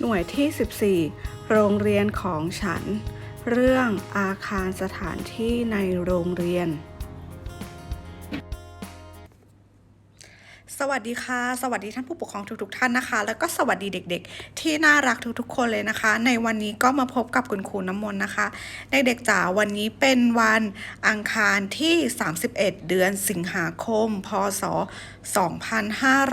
หน่วยที่ 14 โรงเรียนของฉัน เรื่องอาคารสถานที่ในโรงเรียน วัสดีค่ะ สวัสดีท่านผู้ปกครองทุกๆท่านนะคะ แล้วก็สวัสดีเด็ก ๆ ที่น่ารักทุกๆ คนเลยนะคะ ในวันนี้ก็มาพบกับคุณครูน้ำมนต์นะคะเด็กๆจ๋าวันนี้เป็นวันอังคารที่ 31 เดือนสิงหาคม พศ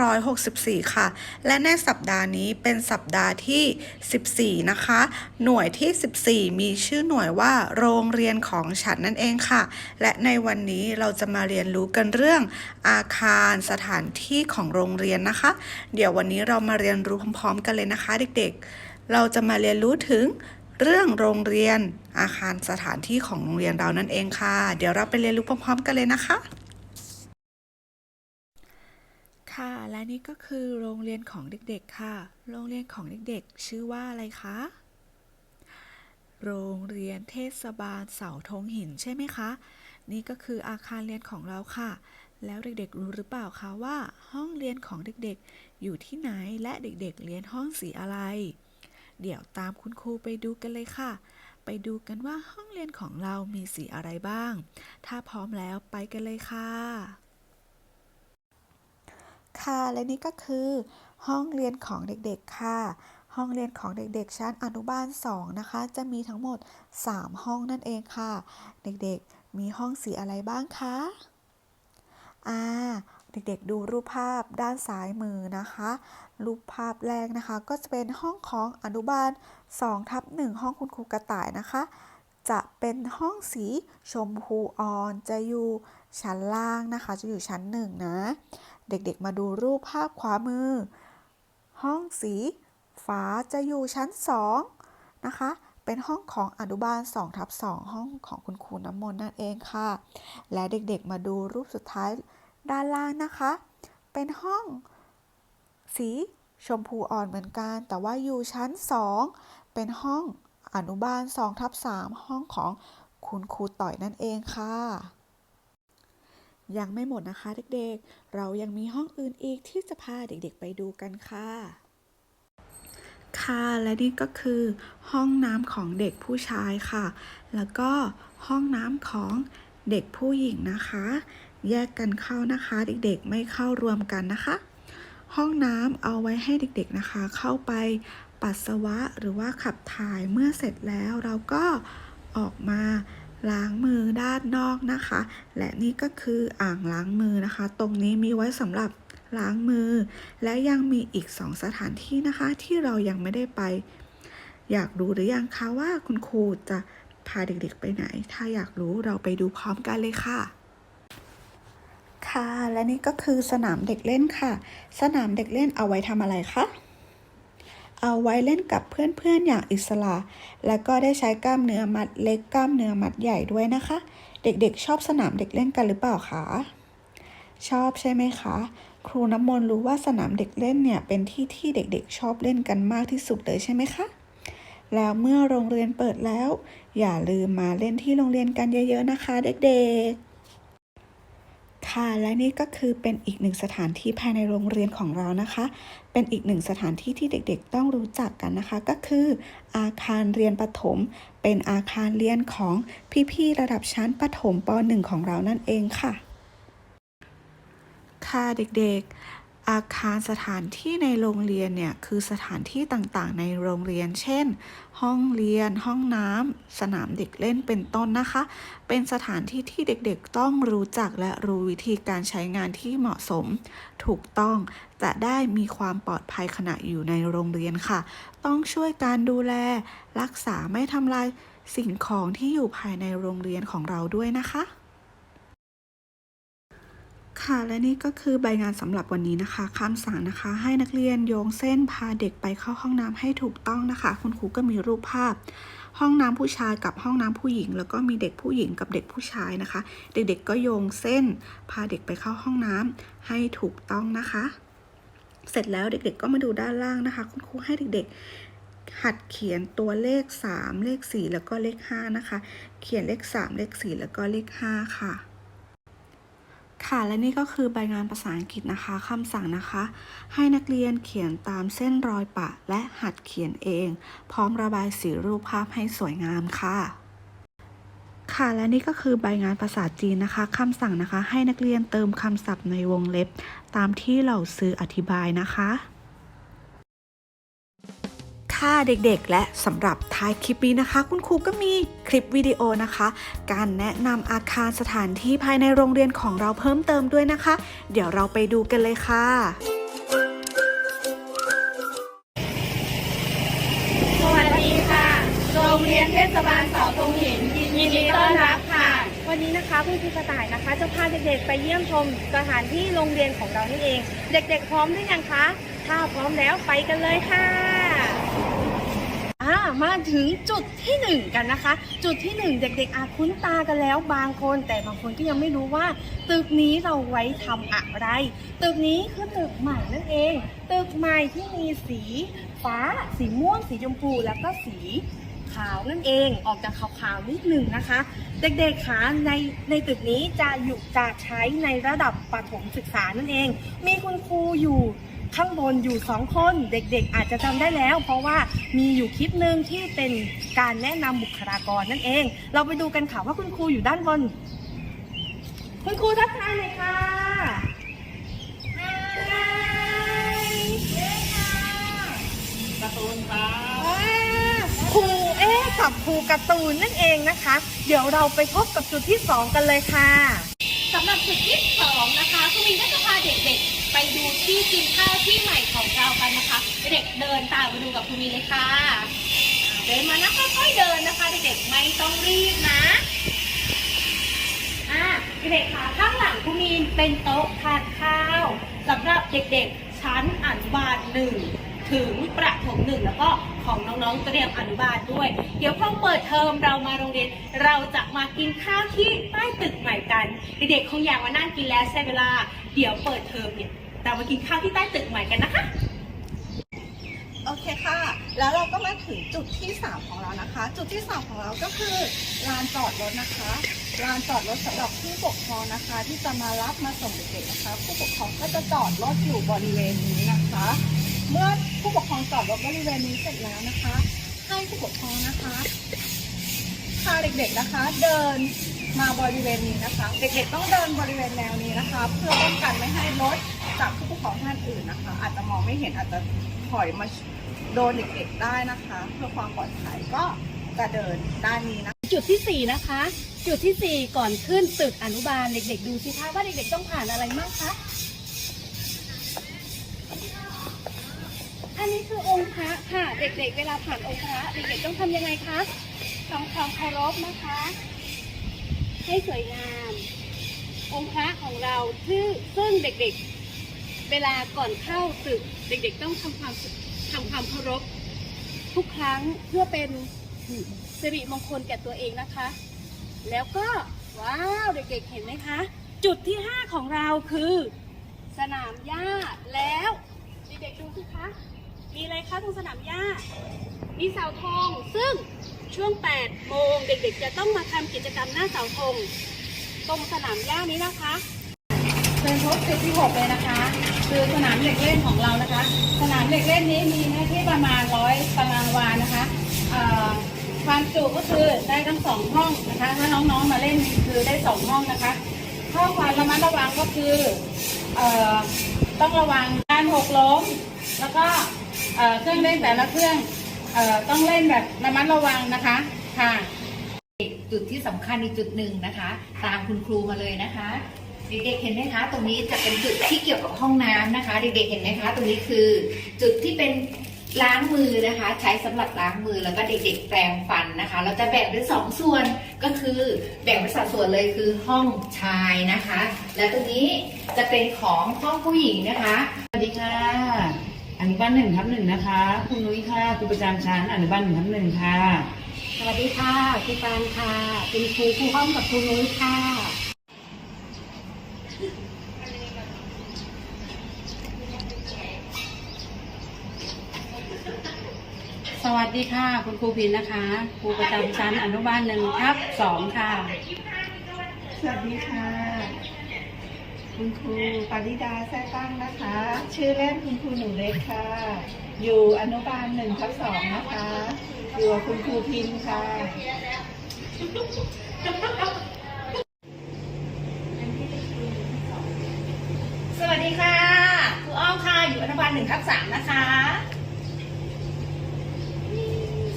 2564 ค่ะ และในสัปดาห์นี้เป็นสัปดาห์ที่ 14 นะคะ หน่วยที่ 14 มีชื่อหน่วยว่าโรงเรียนของฉันนั่นเองค่ะ และในวันนี้เราจะมาเรียนรู้กันเรื่องอาคารสถานที่ที่ของโรงเรียนนะคะ เดี๋ยววันนี้เรามาเรียนรู้พร้อมๆ กันเลยนะคะเด็กๆ เราจะมาเรียนรู้ถึงเรื่องโรงเรียนอาคารสถานที่ของโรงเรียนเรานั่นเองค่ะ เดี๋ยวเราไปเรียนรู้พร้อมๆ กันเลยนะคะ ค่ะ และนี่ก็คือโรงเรียนของเด็กๆค่ะ โรงเรียนของเด็กๆ ชื่อว่าอะไรคะ โรงเรียนเทศบาลเสาธงหินใช่ไหมคะ นี่ก็คืออาคารเรียนของเราค่ะ แล้วเด็กๆรู้หรือเปล่าคะว่า ห้องเรียนของเด็กๆ อยู่ที่ไหนและเด็กๆ เรียนห้องสีอะไร เดี๋ยวตามคุณครูไปดูกันเลยค่ะ ไปดูกันว่าห้องเรียนของเรามีสีอะไรบ้าง ถ้าพร้อมแล้วไปกันเลยค่ะ ค่ะและนี่ก็คือ ห้องเรียนของเด็กๆค่ะห้องเรียนของเด็กๆ ชั้นอนุบาล 2 นะคะ จะมีทั้งหมด 3 ห้องนั่นเองค่ะ เด็กๆ มีห้องสีอะไรบ้างคะ อ่าเด็กๆดูรูปภาพด้านซ้ายมือนะคะ รูปภาพแรกนะคะ ก็จะเป็นห้องของอนุบาล2ทับ1ห้องคุณครูกระต่ายนะคะ จะเป็นห้องสีชมพูอ่อนจะอยู่ชั้นล่างนะคะ จะอยู่ชั้นหนึ่งนะ เด็กๆมาดูรูปภาพขวามือ ห้องสีฟ้าจะอยู่ชั้น2นะคะ เป็นห้องของอนุบาล2ทับ2ห้องของคุณครูน้ำมนต์นั่นเองค่ะ และเด็กๆมาดูรูปสุดท้ายด้านล่างนะคะ เป็นห้องสีชมพูอ่อนเหมือนกัน แต่ว่าอยู่ชั้น 2 เป็นห้องอนุบาล2ทับ3ห้องของคุณครูต่อยนั่นเองค่ะ ยังไม่หมดนะคะเด็กๆ เรายังมีห้องอื่นอีกที่จะพาเด็กๆไปดูกันค่ะ ค่ะ และนี่ก็คือห้องน้ำของเด็กผู้ชายค่ะ แล้วก็ห้องน้ำของเด็กผู้หญิงนะคะ แยกกันเข้านะคะ เด็กๆไม่เข้ารวมกันนะคะ ห้องน้ำเอาไว้ให้เด็กๆนะคะ เข้าไปปัสสาวะหรือว่าขับถ่ายเมื่อเสร็จแล้วเราก็ออกมาล้างมือด้านนอกนะคะ และนี่ก็คืออ่างล้างมือนะคะ ตรงนี้มีไว้สำหรับ ล้างมือ และยังมีอีกสองสถานที่นะคะ ที่เรายังไม่ได้ไป อยากรู้หรือยังคะว่าคุณครูจะพาเด็กๆไปไหน ถ้าอยากรู้เราไปดูพร้อมกันเลยค่ะค่ะ และนี่ก็คือสนามเด็กเล่นค่ะ สนามเด็กเล่นเอาไว้ทำอะไรคะ เอาไว้เล่นกับเพื่อนๆอย่างอิสระ แล้วก็ได้ใช้กล้ามเนื้อมัดเล็กกล้ามเนื้อมัดใหญ่ด้วยนะคะ เด็กๆ ชอบสนามเด็กเล่นกันหรือเปล่าคะ ชอบใช่ไหมคะ ครูน้ำมนต์รู้ว่าสนามเด็กเล่นเนี่ยเป็นที่ที่เด็กๆชอบเล่นกันมากที่สุดเลยใช่ไหมคะ แล้วเมื่อโรงเรียนเปิดแล้ว อย่าลืมมาเล่นที่โรงเรียนกันเยอะๆนะคะ เด็กๆ ค่ะและนี่ก็คือเป็นอีกหนึ่งสถานที่ภายในโรงเรียนของเรานะคะ เป็นอีกหนึ่งสถานที่ที่เด็กๆ ต้องรู้จักกันนะคะ ก็คือ อาคารเรียนประถม เป็นอาคารเรียนของพี่ๆระดับชั้นประถมป .1 ของเรานั่นเองค่ะ ค่ะเด็กๆ อาคารสถานที่ในโรงเรียนเนี่ยคือสถานที่ต่างๆ ในโรงเรียน เช่น ห้องเรียน ห้องน้ำสนามเด็กเล่นเป็นต้นนะคะ เป็นสถานที่ที่เด็กๆ ต้องรู้จักและรู้วิธีการใช้งานที่เหมาะสม ถูกต้องจะได้มีความปลอดภัยขณะอยู่ในโรงเรียนค่ะ ต้องช่วยการดูแล รักษาไม่ทำลายสิ่งของที่อยู่ภายในโรงเรียนของเราด้วยนะคะ ค่ะและนี่ก็คือใบงานสำหรับวันนี้นะคะคำสั่งนะคะ ให้นักเรียนโยงเส้นพาเด็กไปเข้าห้องน้ำให้ถูกต้องนะคะ คุณครูก็มีรูปภาพ ห้องน้ำผู้ชายกับห้องน้ำผู้หญิง แล้วก็มีเด็กผู้หญิงกับเด็กผู้ชายนะคะ เด็กๆก็โยงเส้น พาเด็กไปเข้าห้องน้ำให้ถูกต้องนะคะ เสร็จแล้วเด็กๆก็มาดูด้านล่างนะคะ คุณครูให้เด็กๆ หัดเขียนตัวเลข 3 เลข 4 แล้วก็เลข5นะคะ เขียนเลข 3 เลข 4 แล้วก็เลข 5 ค่ะ ค่ะและนี่ก็คือใบงานภาษาอังกฤษนะคะคำสั่งนะคะ ให้นักเรียนเขียนตามเส้นรอยปะและหัดเขียนเอง พร้อมระบายสีรูปภาพให้สวยงามค่ะ ค่ะและนี่ก็คือใบงานภาษาจีนนะคะคำสั่งนะคะ ให้นักเรียนเติมคำศัพท์ในวงเล็บ ตามที่เหล่าซื้ออธิบายนะคะ ค่ะเด็กๆ และสำหรับท้ายคลิปนี้นะคะ คุณครูก็มีคลิปวิดีโอนะคะ การแนะนำอาคารสถานที่ภายในโรงเรียนของเราเพิ่มเติมด้วยนะคะ เดี๋ยวเราไปดูกันเลยค่ะสวัสดีค่ะ โรงเรียนเทศบาลเสาตรงหินยินดีต้อนรับค่ะ วันนี้นะคะคุณครูกระต่ายนะคะจะพาเด็กๆ ไปเยี่ยมชมสถานที่โรงเรียนของเรานี่เอง เด็กๆ พร้อมหรือยังคะ ถ้าพร้อมแล้วไปกันเลยค่ะ อ่ามาถึงจุดที่หนึ่งกันนะคะ จุดที่หนึ่งเด็กๆอาคุ้นตากันแล้วบางคน แต่บางคนก็ยังไม่รู้ว่า ตึกนี้เราไว้ทำอะไร ตึกนี้คือตึกใหม่นั่นเอง ตึกใหม่ที่มีสีฟ้า สีม่วง สีชมพู แล้วก็สีขาวนั่นเองออกจากขาวๆนิดหนึ่งนะคะ เด็กๆคะในในตึกนี้จะอยู่จะใช้ในระดับประถมศึกษานั่นเอง มีคุณครูอยู่ ข้างบนอยู่สองคนเด็กๆ อาจจะจำได้แล้ว เพราะว่ามีอยู่คลิปหนึ่งที่เป็นการแนะนำบุคลากรนั่นเอง เราไปดูกันค่ะว่าคุณครูอยู่ด้านบน คุณครูทักทายหน่อยค่ะครูเอ๊ะกับครูการ์ตูนนั่นเองนะคะ เดี๋ยวเราไปพบกับจุดที่สองกันเลยค่ะสำหรับจุดที่สองนะคะคุณมินก็จะพาเด็กๆ ไปดูที่กินข้าวที่ใหม่ของเรากันนะคะ เด็กเดินตามไปดูกับคุณมินเลยค่ะ เดินมานะค่อยๆเดินนะคะ เด็กๆไม่ต้องรีบนะอ่าเด็กๆค่ะข้างหลังคุณมินเป็นโต๊ะทานข้าวสำหรับเด็กๆชั้นอนุบาลหนึ่งถึงประถมหนึ่งแล้วก็ของน้องๆเตรียมอนุบาลด้วย เดี๋ยวพอเปิดเทอมเรามาโรงเรียน เราจะมากินข้าวที่ใต้ตึกใหม่กัน เด็กๆคงอยากมานั่งกินแล้วใช่เวลา เดี๋ยวเปิดเทอมเนี่ย เรามากินข้าวที่ใต้ตึกใหม่กันนะคะ โอเคค่ะ แล้วเราก็มาถึงจุดที่ 3 ของเรานะคะ จุดที่ 3 ของเราก็คือลานจอดรถนะคะ ลานจอดรถสำหรับผู้ปกครองนะคะ ที่จะมารับมาส่งเด็กๆนะคะ ผู้ปกครองก็จะจอดรถอยู่บริเวณนี้นะคะ เมื่อผู้ปกครองจอดรถบริเวณนี้เสร็จแล้วนะคะ ให้ผู้ปกครองนะคะพาเด็กๆนะคะ เดินมาบริเวณนี้นะคะ เด็กๆต้องเดินบริเวณแนวนี้นะคะ เพื่อป้องกันไม่ให้รถ จากผู้ปกครองท่านอื่นนะคะ อาจจะมองไม่เห็นอาจจะถอยมาโดนเด็กๆได้นะคะ เพื่อความปลอดภัยก็จะเดินด้านนี้นะคะจุดที่สี่นะคะ จุดที่สี่ก่อนขึ้นตึกอนุบาลเด็ก ๆ ดูสิคะว่าเด็กๆต้องผ่านอะไรบ้างคะอันนี้คือองค์พระค่ะ เด็กๆ เวลาผ่านองค์พระเด็กๆต้องทำยังไงคะทำความเคารพนะคะ ให้สวยงาม องค์พระของเราที่อซึ่งเด็กๆ เวลาก่อนเข้าตึกเด็กๆต้องทำความทำความเคารพทุกครั้งเพื่อเป็นสิริมงคลแก่ตัวเองนะคะ แล้วก็ว้าวเด็กๆเห็นไหมคะ จุดที่ 5 ของเราคือ สนามหญ้าแล้วเด็กๆดูสิคะมีอะไรคะตรงสนามหญ้า มีเสาธงซึ่งช่วง 8 โมงเด็กๆ จะต้องมาทำกิจกรรมหน้าเสาธงตรงสนามหญ้านี้นะคะ เชิญพบจุดที่6เลยนะคะ คือสนามเด็กเล่นของเรานะคะ สนามเด็กเล่นนี้มีเนื้อที่ประมาณร้อยตารางวานะคะความจุก็คือได้ทั้งสองห้องนะคะ ถ้าน้องๆมาเล่นคือได้สองห้องนะคะข้อความระมัดระวังก็คืออต้องระวังการหกล้ม แล้วก็เครื่องเล่นแต่ละเครื่องอต้องเล่นแบบระมัดระวังนะคะค่ะจุดที่สำคัญอีกจุดหนึ่งนะคะ ตามคุณครูมาเลยนะคะ เด็กๆเห็นไหมคะ ตรงนี้จะเป็นจุดที่เกี่ยวกับห้องน้ำนะคะ เด็กๆเห็นไหมคะ ตรงนี้คือจุดที่เป็นล้างมือนะคะ ใช้สำหรับล้างมือแล้วก็เด็กๆแปรงฟันนะคะ เราจะแบ่งเป็นสองส่วนก็คือแบ่งเป็นสัดส่วนเลยคือห้องชายนะคะ และตรงนี้จะเป็นของห้องผู้หญิงนะคะสวัสดีค่ะอนุบาลหนึ่งทับหนึ่งนะคะคุณนุ้ยค่ะครูประจำชั้นอนุบาลหนึ่งทับหนึ่งค่ะ สวัสดีค่ะครูปานค่ะ เป็นครูครูห้องกับครูนุ้ยค่ะ สวัสดีค่ะ คุณครูพินนะคะ ครูประจำชั้นอนุบาลหนึ่งทับสองค่ะ สวัสดีค่ะ คุณครูปาริดาแท้ตั้งนะคะ ชื่อเล่นคุณครูหนูเล็กค่ะ อยู่อนุบาลหนึ่งทับสองนะคะ อยู่กับคุณครูพิมพ์ค่ะ สวัสดีค่ะ ครูอ้อมค่ะ อยู่อนุบาลหนึ่งทับสามนะคะ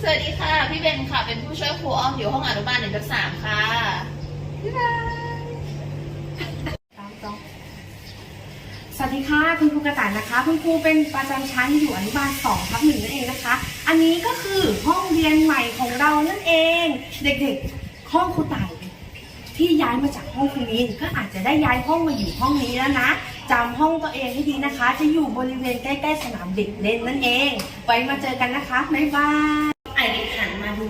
สวัสดี ค่ะ พี่เบนค่ะ เป็นผู้ช่วยครูอ้อมอยู่ห้องอนุบาลหนึ่งทับสามค่ะสวัสดีค่ะ คุณครูกระต่ายนะคะ คุณครูเป็นประจำชั้นอยู่อนุบาล2ทับหนึ่งนั่นเองนะคะ อันนี้ก็คือห้องเรียนใหม่ของเรานั่นเอง เด็กๆ ห้องครูต่ายที่ย้ายมาจากห้องครูมินก็อาจจะได้ย้ายห้องมาอยู่ห้องนี้แล้วนะจำห้องตัวเองให้ดีนะคะ จะอยู่บริเวณใกล้ๆสนามเด็กเล่นนั่นเอง ไว้มาเจอกันนะคะบ๊ายบายไอเด็กหันมาดู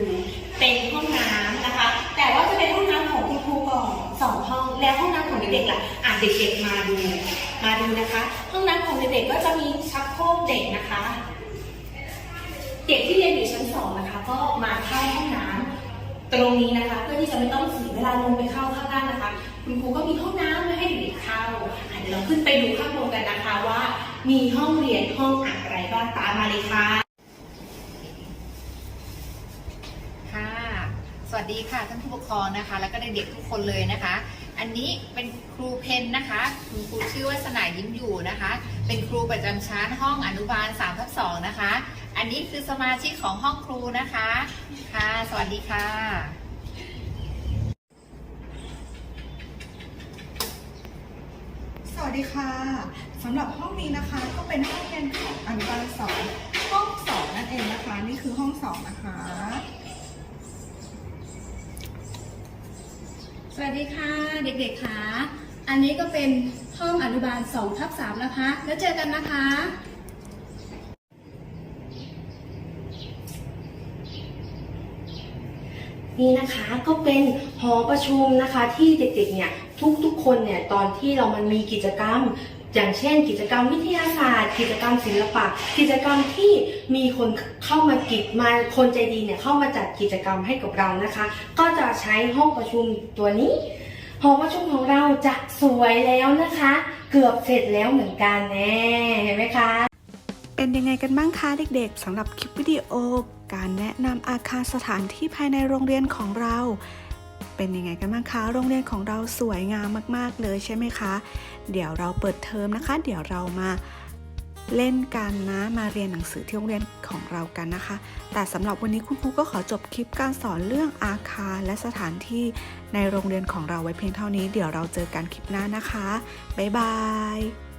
เป็นห้องน้ำนะคะ แต่ว่าจะเป็นห้องน้ำของคุณครูก่อนสองห้อง แล้วห้องน้ำของเด็กๆล่ะอะเด็กๆมาดู มาดูนะคะ ห้องน้ำของเด็กๆก็จะมีชักโครกเด็กนะคะ เด็กที่เรียนอยู่ชั้นสองนะคะ ก็มาเข้าห้องน้ำตรงนี้นะคะ เพื่อที่จะไม่ต้องเสียเวลาลงไปเข้าข้างล่างนะคะ คุณครูก็มีห้องน้ำไว้ให้เด็กๆเข้าเดี๋ยวเราขึ้นไปดูข้างบนกันนะคะว่า มีห้องเรียนห้องอะไรบ้างตามมาเลยค่ะ วัสดีค่ะท่านผู้ปกครองนะคะ แล้วก็เด็กๆทุกคนเลยนะคะ อันนี้เป็นครูเพนนะคะคุณครูชื่อว่าสนายยิ้มอยู่นะคะ เป็นครูประจำชั้นห้องอนุบาล3ทับ2นะคะ อันนี้คือสมาชิกของห้องครูนะคะค่ะสวัสดีค่ะสวัสดีค่ะสำหรับห้องนี้นะคะก็เป็นห้องเรียนของอนุบาล สวัสดีค่ะเด็กๆค่ะอันนี้ก็เป็นห้องอนุบาล2ทับ3นะคะ แล้วเจอกันนะคะนี่นะคะก็เป็นหอประชุมนะคะที่เด็กๆเนี่ยทุกๆคนเนี่ยตอนที่เรามันมีกิจกรรม อย่างเช่น กิจกรรมวิทยาศาสตร์ กิจกรรมศิลปะ กิจกรรมที่มีคนเข้ามากิจมาคนใจดีเนี่ยเข้ามาจัดกิจกรรมให้กับเรานะคะ ก็จะใช้ห้องประชุมตัวนี้หอประชุมของเราจะสวยแล้วนะคะ เกือบเสร็จแล้วเหมือนกันแน่เห็นไหมคะ เป็นยังไงกันบ้างคะเด็กๆสำหรับคลิปวิดีโอ การแนะนำอาคารสถานที่ภายในโรงเรียนของเรา เป็นยังไงกันบ้างคะ โรงเรียนของเราสวยงามมาก ๆ เลยใช่ไหมคะ เดี๋ยวเราเปิดเทอมนะคะ เดี๋ยวเรามาเล่นกันนะมาเรียนหนังสือที่โรงเรียนของเรากันนะคะ แต่สำหรับวันนี้คุณครูก็ขอจบคลิปการสอนเรื่องอาคารและสถานที่ในโรงเรียนของเราไว้เพียงเท่านี้ เดี๋ยวเราเจอกันคลิปหน้านะคะ บ๊ายบาย